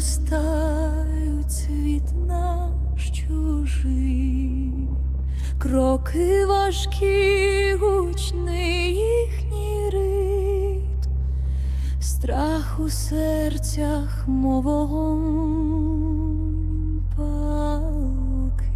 зростають, світ наш чужий, кроки важкі, гучний їхній ритм, страх у серцях, мов вогонь палкий.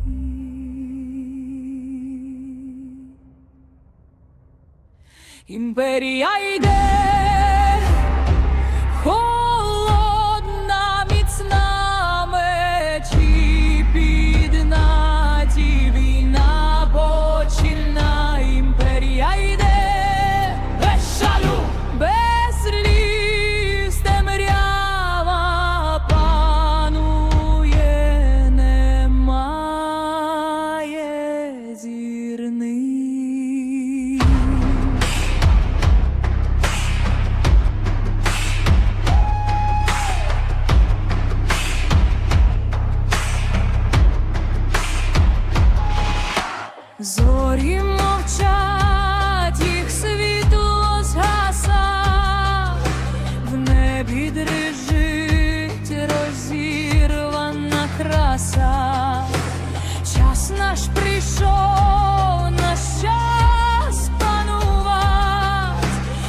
Зорі мовчать, їх світло згаса, в небі дрижить розірвана краса. Час наш прийшов, наш час панувать,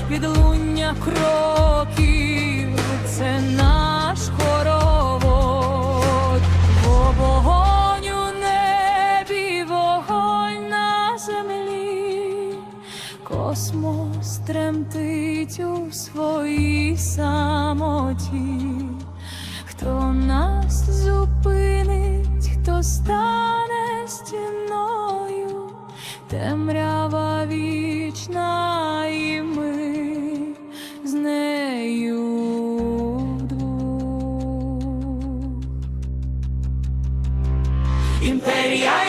відлуння кроків, Космос тремтить у своїй самоті, хто нас зупинить, хто стане стіною, темрява вічна, і ми з нею вдвох. Імперія